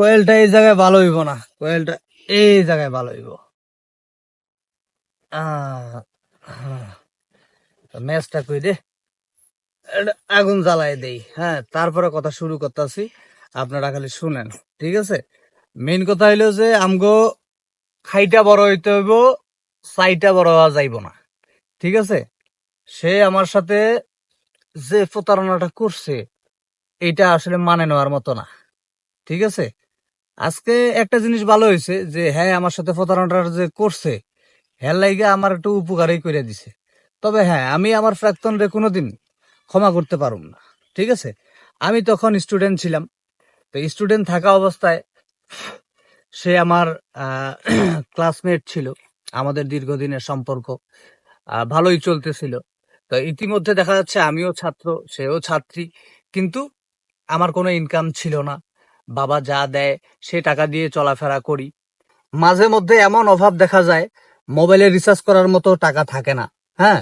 কোয়েলটা এই জায়গায় ভালো হইব না। কোয়েলটা এই জায়গায় ভালো হইব। ম্যাচটা কই দে? আগুন জ্বালাই দেই। হ্যাঁ তারপরে কথা শুরু করতেছি। আপনারা খালি শুনেন, ঠিক আছে? মেইন কথা হইল যে, আমগো খাইটা বড় হইতে হইব সাইটা বড় হওয়া যাইব না, ঠিক আছে? সে আমার সাথে যে প্রতারণাটা করছে এটা আসলে মানে নেওয়ার মতো না, ঠিক আছে? আজকে একটা জিনিস ভালো হয়েছে যে হ্যাঁ আমার সাথে প্রতারণাটা যে করছে হ্যাঁ লাইগে আমার একটু উপকারই করে দিছে। তবে হ্যাঁ আমি আমার প্রাক্তনরে কোনোদিন ক্ষমা করতে পারুম না, ঠিক আছে? আমি তখন স্টুডেন্ট ছিলাম। তো স্টুডেন্ট থাকা অবস্থায় সে আমার ক্লাসমেট ছিল, আমাদের দীর্ঘদিনের সম্পর্ক ভালোই চলতেছিল। তো ইতিমধ্যে দেখা যাচ্ছে আমিও ছাত্র, সেও ছাত্রী, কিন্তু আমার কোনো ইনকাম ছিল না। বাবা যা দেয়, সে টাকা দিয়ে চলাফেরা করি। মাঝে মধ্যে এমন অভাব দেখা যায়, মোবাইলে রিচার্জ করার মতো টাকা থাকে না হ্যাঁ?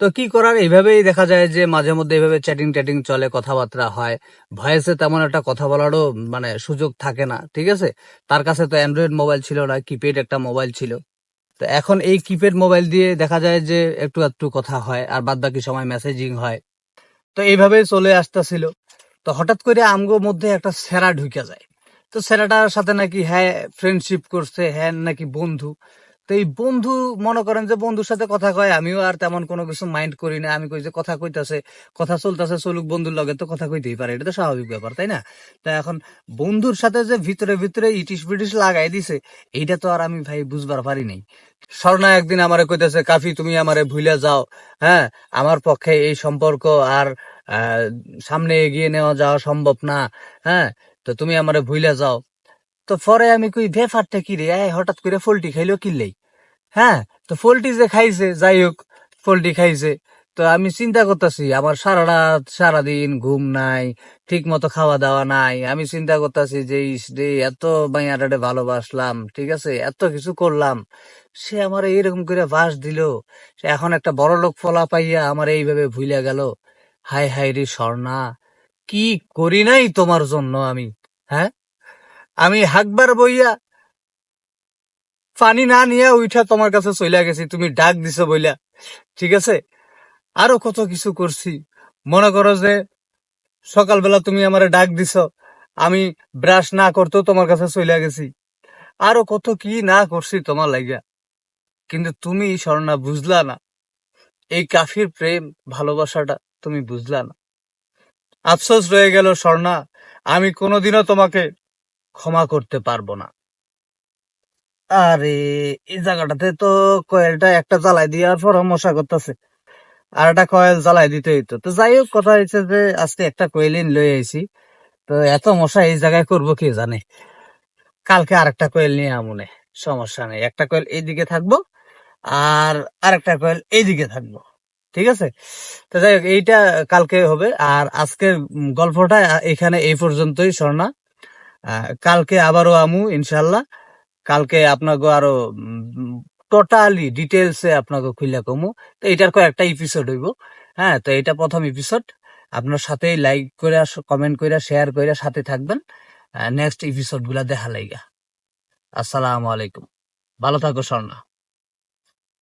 তো কি করার? এইভাবেই দেখা যায় যে মাঝে মধ্যে এইভাবে চ্যাটিং ট্যাটিং চলে, কথাবার্তা হয়। ভয়েসে তেমন একটা কথা বলারও মানে সুযোগ থাকে না, ঠিক আছে? তার কাছে তো অ্যান্ড্রয়েড মোবাইল ছিল না কিপ্যাড একটা মোবাইল ছিল। তো এখন এই কিপ্যাড মোবাইল দিয়ে দেখা যায় যে একটু একটু কথা হয়, আর বাদ বাকি সময় মেসেজিং হয়। তো এইভাবেই চলে আসতেছিল। তো হঠাৎ করে আমগো মধ্যে একটা সেরা ঢুকে যায়। তো সেরাটার সাথে নাকি হ্যাঁ ফ্রেন্ডশিপ করছে হ্যাঁ নাকি বন্ধু। তো এই বন্ধু, মনে করেন যে বন্ধুর সাথে কথা কয়, আমিও আর তেমন কোনো কিছু মাইন্ড করি না। আমি কই যে কথা কইতাছে, কথা চলতেছে, চলুক বন্ধুর লগে, তো কথা কইতেই পারে। এটা তো স্বাভাবিক ব্যাপার, তাই না? তা এখন বন্ধুর সাথে যে ভিতরে ভিতরে ইটিস পিটিস লাগাই দিছে, এইটা তো আর আমি ভাই বুঝবার পারি নাই। স্বর্ণা একদিন আমারে কইতেছে, কাফি, তুমি আমারে ভুলে যাও হ্যাঁ আমার পক্ষে এই সম্পর্ক আর সামনে এগিয়ে নেওয়া যাওয়া সম্ভব না হ্যাঁ? তো তুমি আমারে ভুলে যাও। তো পরে আমি কই, ব্যাপারটা কি রে? হঠাৎ করে ফলটি খাইলো কিনলেই হ্যাঁ? তো ফলটি যে খাইছে, যাই হোক ফলটি খাইছে। তো আমি চিন্তা করতেছি, আমার সারা রাত সারাদিন ঘুম নাই ঠিক মতো খাওয়া দাওয়া নাই। আমি চিন্তা করতেছি যে রে, এত মাইয়াটারে ভালোবাসলাম, ঠিক আছে? এত কিছু করলাম। সে আমার এরকম করে বাস দিল। সে এখন একটা বড় লোক ফলা পাইয়া আমার এইভাবে ভুলে গেল। হাই হাই রে স্বর্ণা, কি করি নাই তোমার জন্য আমি হ্যাঁ? আমি হাকবার বইয়া পানি না নিয়ে উঠা তোমার কাছে চলে গেছি, তুমি ডাক দিছো বইলা, ঠিক আছে? আরও কত কিছু করছি, মনে করো যে সকালবেলা তুমি আমারে ডাক দিছ, আমি ব্রাশ না করতেও তোমার কাছে চলে গেছি, আরও কত কি না করছি তোমার লাগিয়া। কিন্তু তুমি স্বর্ণা, বুঝলা না, এই কাফির প্রেম, ভালোবাসাটা তুমি বুঝলা না। আফসোস রয়ে গেল, স্বর্ণা, আমি কোনোদিনও তোমাকে ক্ষমা করতে পারব না। আরে, এই জায়গাটাতে তো কয়েলটা একটা জ্বালাই দেওয়ার পর মশা করতেছে। আর একটা কয়েল জ্বালাই দিতে হইতো। তো যাই হোক, কথা হয়েছে যে আজকে একটা কয়েলিন লয়ে আইছি। তো এত মশা এই জায়গায় করব কে জানে? কালকে আরেকটা কয়েল নিয়ে আমুনে সমস্যা নেই। একটা কয়েল এইদিকে থাকব আর আরেকটা কয়েল এইদিকে থাকব। ঠিক আছে? তো যাই হোক, এইটা কালকে হবে। আর আজকের গল্পটা এখানে এই পর্যন্তই স্বর্ণা কালকে আবারও আমু ইনশাল্লাহ কালকে আপনাকে আরও টোটালি ডিটেলসে আপনাকে খুলে কমু। তো এটার কয়েকটা এপিসোড হইব। হ্যাঁ তো এটা প্রথম এপিসোড আপনার সাথে লাইক করে কমেন্ট করে শেয়ার করে সাথে থাকবেন। নেক্সট এপিসোডগুলা দেখা লাইগা। আসসালামু আলাইকুম। ভালো থাকো স্বর্ণা